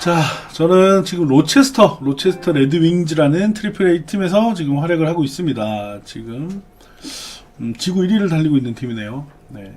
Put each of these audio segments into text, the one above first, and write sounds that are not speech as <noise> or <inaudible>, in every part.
자, 저는 지금 로체스터, 로체스터 레드윙즈라는 트리플 A 팀에서 지금 활약을 하고 있습니다. 지금 음, 지구 1위를 달리고 있는 팀이네요. 네.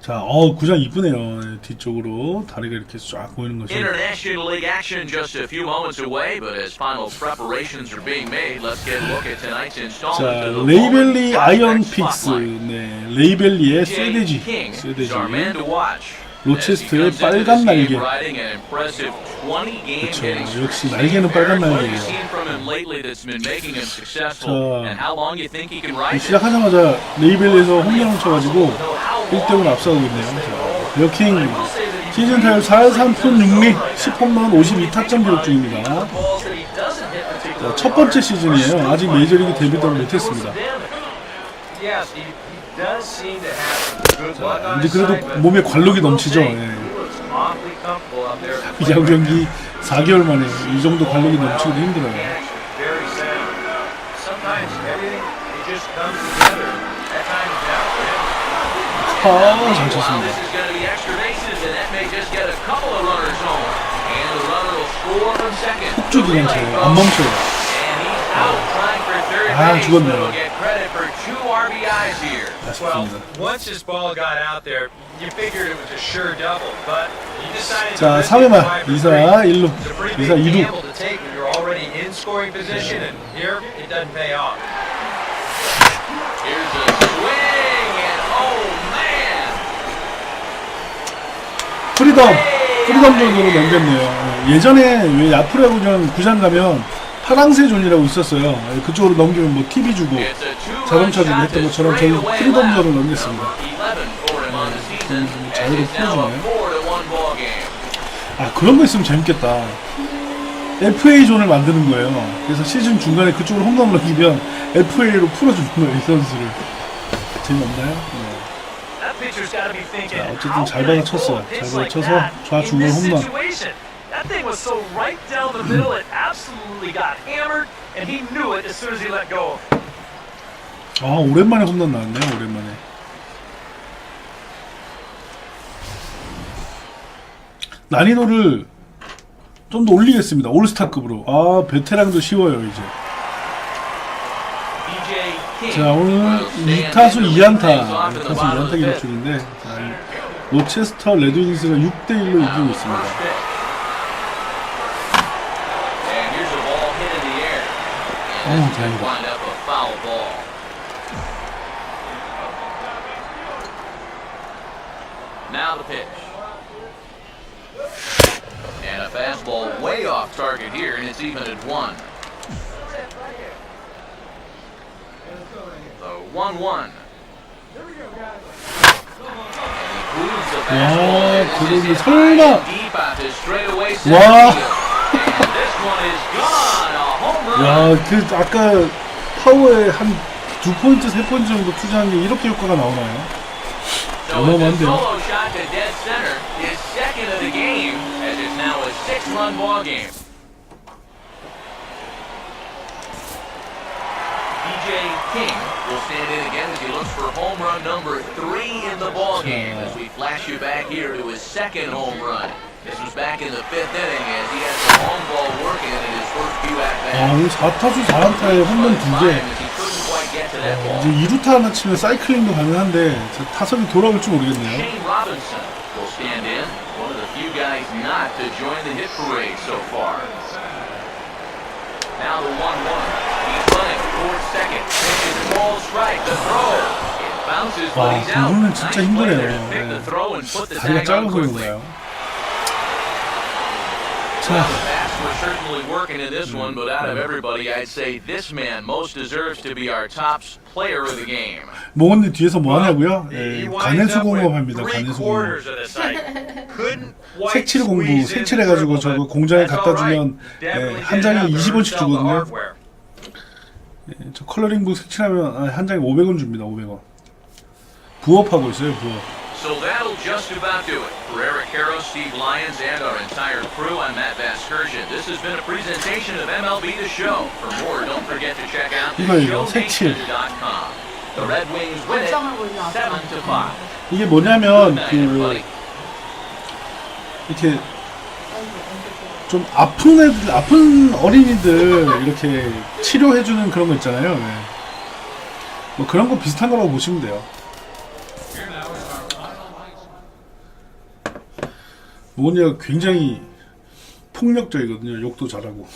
자, 어, 구장 이쁘네요. 네, 뒤쪽으로 다리가 이렇게 쫙 보이는 것이. International League action just a few moments away, but as final preparations are being made, let's get a look at tonight's installment 자, of the 레이벨리 아이언 픽스. 네, 레이벨리의 쇠돼지, 쇠돼지. into 빨간 날개. game riding an impressive 20 game 그쵸, hitting streak. 역시 날개는 빨간 날개예요. 자? 시작하자마자 레이벨리에서 홈런을 쳐가지고 1대1 앞서가고 있네요. 자, 베어킹 시즌 타율 4.3푼 6리 10홈런 52타점 기록 중입니다. 자, 첫 번째 시즌이에요. 아직 메이저리그 데뷔도 못했습니다. 자, 이제 그래도 몸에 관록이 넘치죠. 예. 야구 경기 4개월 만에 이 정도 관록이 넘치기도 힘들어요. 아, 잘 쳤습니다. This is going to be extra bases, and that may just get a couple of runners home. And the runner will score from second. 폭주 기관차예요. 안 멈춰요. And he's out trying for third 아, base, 죽었네요. but will get credit for two RBIs here. Well, 아쉽습니다. once this ball got out there, you figured it was a sure double, but he decided 자, to risk 3회 it 말 five for 2사 three. 1루 It's a pretty 2사 big 2루 gamble to take when you're already in scoring position, and here it doesn't pay off. Here's a swing, 프리덤 프리덤 정도로 넘겼네요. 예, 예전에 왜 야프레구장 구장 가면 파랑새 존이라고 있었어요. 예, 그쪽으로 넘기면 뭐 TV 주고 자동차 주고 했던 것처럼 저희 프리덤. 존을 넘겼습니다. 11 for him on the season, 음, as 자유로 it's now a 풀어주네. 4-1 ball game. 아 그런 거 있으면 재밌겠다. FA 존을 만드는 거예요. 그래서 시즌 중간에 그쪽으로 홈런 넘기면 FA로 풀어주는 거예요 이 선수를. 재미없나요? 네. 자, 어쨌든 잘 받아쳤어요. a pitch 잘 받아쳐서 that 좌중간 홈런. situation? That thing was so right down the middle, it absolutely got hammered, and he knew it as soon as he let go. 아 오랜만에 홈런 나왔네요 오랜만에 난이도를 좀 더 올리겠습니다 올스타급으로 아 베테랑도 쉬워요 이제 자 오늘 will stand 2타수 in to 2안타 lead things off in 2타수 the bottom 2안타 of the 기록. 중인데 자, 이 로체스터 레드윙스가 6대1로 이기고 있습니다. Oh, foul ball. Now the pitch. And a fastball way off target here, and it's even at one. The 1 1. 와, 그러면 설마. 와. 와. 야, 야그 아까 파워에 한 두 포인트 세 포인트 정도 투자한 게 이렇게 효과가 나오나요? 어마어마한데요? DJ King will stand in again as he looks for home run number three in the ball game as we flash you back here to his second home run. This was back in the fifth inning as he has the long ball working in his first few at bats. 아, 4타수 4안타에 홈런 2개. 어, 이제 2루타 하나 치면 사이클링도 가능한데 타석이 돌아올지 모르겠네요. Stand in, one of the few guys not to join the hit parade so far. 와. 그분은 진짜 힘드네요. 네. 다리가 짧아서. 그런가요? Well, 자 the bats were certainly working in this one, but out of everybody, I'd say this man most deserves to be our top player of the game. 몽원님 뒤에서 뭐 하냐고요? 예, winds 간해수 up 공업 합니다 간해수 색칠 공부 색칠해가지고 저거 공장에 갖다. 주면 예, 한 장에 have to 20원씩 earn some 주거든요. 예, 저 컬러링북 색칠하면 아, 한 장에 500원 줍니다 500원 부업하고 있어요 부업 So that'll just about do it. For Eric Harrow, Steve Lyons, and our entire crew, I'm Matt Vasgersian. This has been a presentation of MLB The Show. For more, don't forget to check out 이거예요, 색칠. shownation.com. The Red Wings win it 결정을 올려. 7 to 5. 이게 뭐냐면 그. 이렇게 좀 아픈 애들, 아픈 어린이들 이렇게 치료해주는 그런 거 있잖아요. 네. 뭐 그런 거 비슷한 거라고 보시면 돼요. 모니가 굉장히 폭력적이거든요. 욕도 잘하고.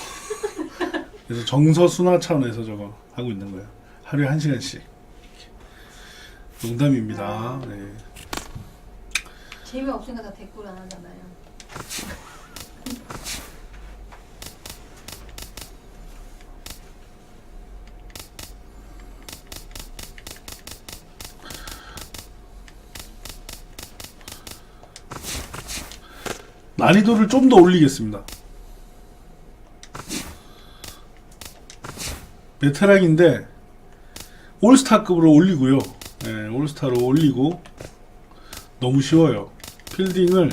그래서 정서 순화 차원에서 저거 하고 있는 거예요. 하루에 한 시간씩. 농담입니다. 네. 재미없으니까 다 댓글 안 하잖아요. 난이도를 좀 더 올리겠습니다. 베테랑인데 올스타급으로 올리고요. 네, 올스타로 올리고 너무 쉬워요. 필딩을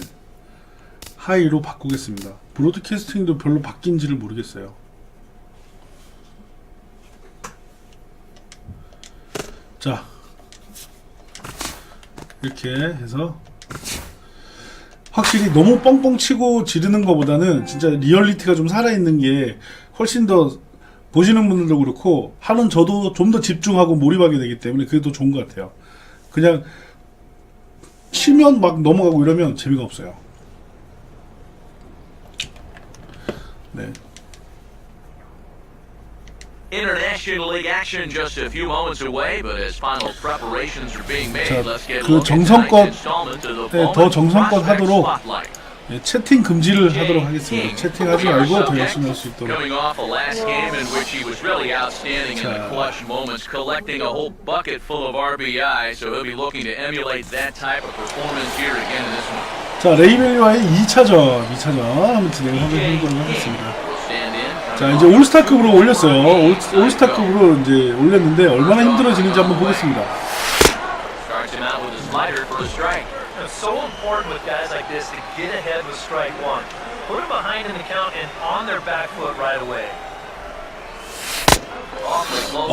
하이로 바꾸겠습니다. 브로드캐스팅도 별로 바뀐지를 모르겠어요. 자 이렇게 해서 확실히 너무 뻥뻥 치고 지르는 것보다는 진짜 리얼리티가 좀 살아있는 게 훨씬 더 보시는 분들도 그렇고 하는 저도 좀 더 집중하고 몰입하게 되기 때문에 그게 더 좋은 것 같아요. 그냥 치면 막 넘어가고 이러면 재미가 없어요. 네. International League action just a few moments away, but as final preparations are being made, 자, let's get a 그 정성껏, tonight's installment of the 네, 더 정성껏 하도록 Spotlight. 네, 채팅 금지를 하도록 하겠습니다. 채팅하지 말고 더 열심히 할 수 있도록. Coming off a last game in which he was really outstanding in the 자. clutch moments, collecting a whole bucket full of RBI, so he'll be looking to emulate that type of performance here again in this one. 자, 레이벨리와의 2차전, 2차전 한번 진행을 해보도록 하겠습니다. 자 이제 올스타급으로 올렸어요. 올, 올스타급으로 이제 올렸는데 얼마나 힘들어지는지 한번 보겠습니다. Starts him out with a slider for a strike. It's so important with guys like this to get ahead with strike one. Put them behind in the count and on their back foot right away.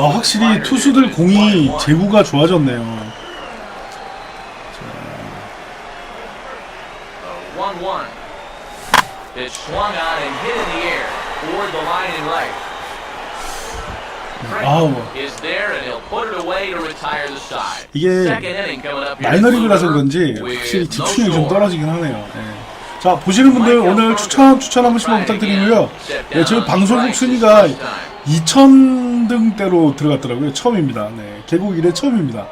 아 확실히 투수들. 공이 and. 제구가 좋아졌네요. 1-1. In toward the line and right. 아우. 이게. 마이너리그라서 그런지 확실히 집중이 좀. 떨어지긴 하네요. 예. 자 보시는 분들 오늘 추천 추천 한 번씩만 부탁드리고요. 예, 저희 방송국 순위가 2,000등대로 들어갔더라고요. 처음입니다. 네, 개국 이래 처음입니다.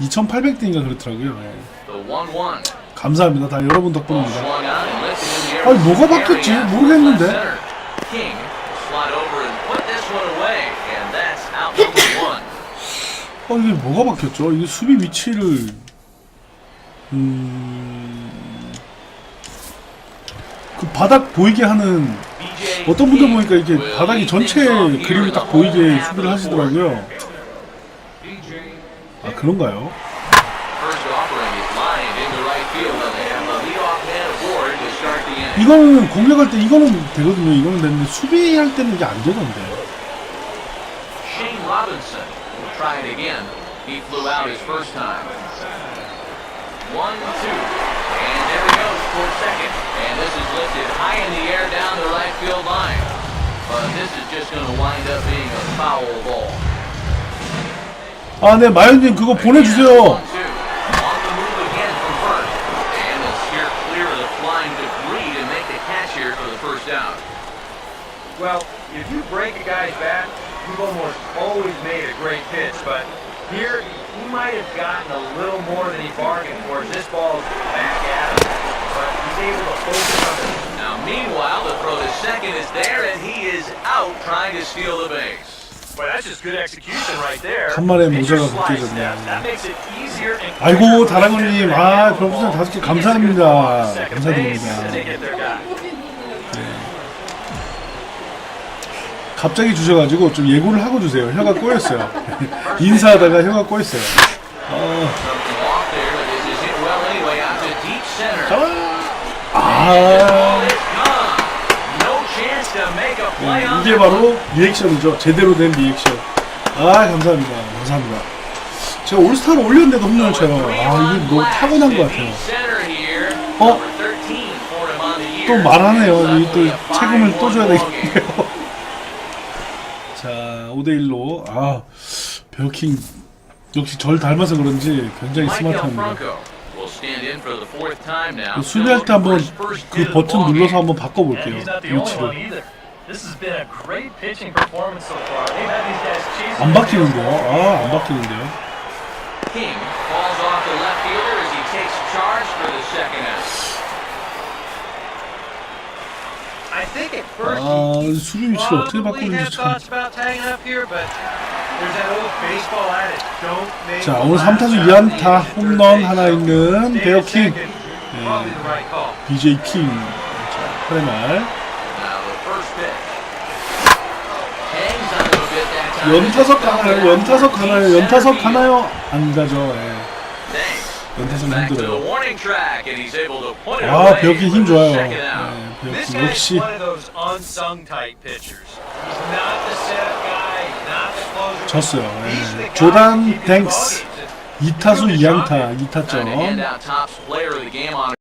2,800등인가 그렇더라고요. 예. The 1-1. 감사합니다. 다 여러분 덕분입니다. In. 아니, 뭐가 바뀌었지? 모르겠는데. King slide over and put this one away, and that's out number one. 어 이게 뭐가 바뀌었죠? 이게 수비 위치를 음... 그 바닥 보이게 하는 어떤 분들 보니까 will 바닥이 전체 그림이 딱 보이게 수비를. 하시더라고요. 아 그런가요? First offering is lined into right field, and they have the leadoff man aboard to start the inning. 이거는 공격할 때 이거는 되거든요. 이거는 되는데 수비할 때는 이게 안 되던데. Shane Robinson will try it again. He flew out his first time. One, two, and there he goes towards second. And this is lifted high in the air down the right field line. But this is just going to wind up being a foul ball. 아 네 마연님 그거 보내주세요. Well, if you break a guy's back, you've almost always made a great pitch. But here, he might have gotten a little more than he bargained for. as This ball's back at him, but he's able to focus on the Now, meanwhile, the throw to second is there, and he is out trying to steal the base. Boy, that's just good execution right there. 간만에 Pitcher 모자가 slide 벗겨졌네. step. That makes it easier and 아이고 quicker for the 다랑언님 pitcher to 아 get 별풍선 the 다섯 개 ball. 감사합니다. He gets a good ball on second base, 감사드립니다. 갑자기 주셔가지고 좀 예고를 하고 주세요. 혀가 꼬였어요. <laughs> 인사하다가 혀가 꼬였어요. Deep 아, 네, 이게 바로 리액션이죠. 제대로 된 리액션. 아, 감사합니다. 감사합니다. 제가 올스타를 올렸는데도 홈런을 쳐요. 아, 이게 뭐 타고난 것 같아요. 어? 또 말하네요. 이또 책임을 또 줘야 되겠네요. 자, 5대1로. 아, 베어킹 역시 절 닮아서 그런지 굉장히 스마트합니다. 그 수비할 때 한번 그 버튼 눌러서 한번 바꿔볼게요. 위치를. 안 바뀌는데요? 아, 안 바뀌는데요? 아, 수비 위치를 어떻게 바꾸는지 참. thoughts about tagging up here, but there's that old baseball adage, don't make 자, 오늘 last 3타수 out 2안타 at third 홈런. 하나 있는 베어킹. call. BJ 킹. 자, 팔의 말. Now the first pitch. Hangs onto a bit that time. 연타석 가나요? 연타석 가나요? 연타석 가나요? 안 가죠. 예. To the 힘들어요. 아, 베어킹 힘 좋아요. 예, guy's 역시. 졌어요. 예. guy 조단 ball. 2타수 Doing the job 2안타 Time to hand 2타점.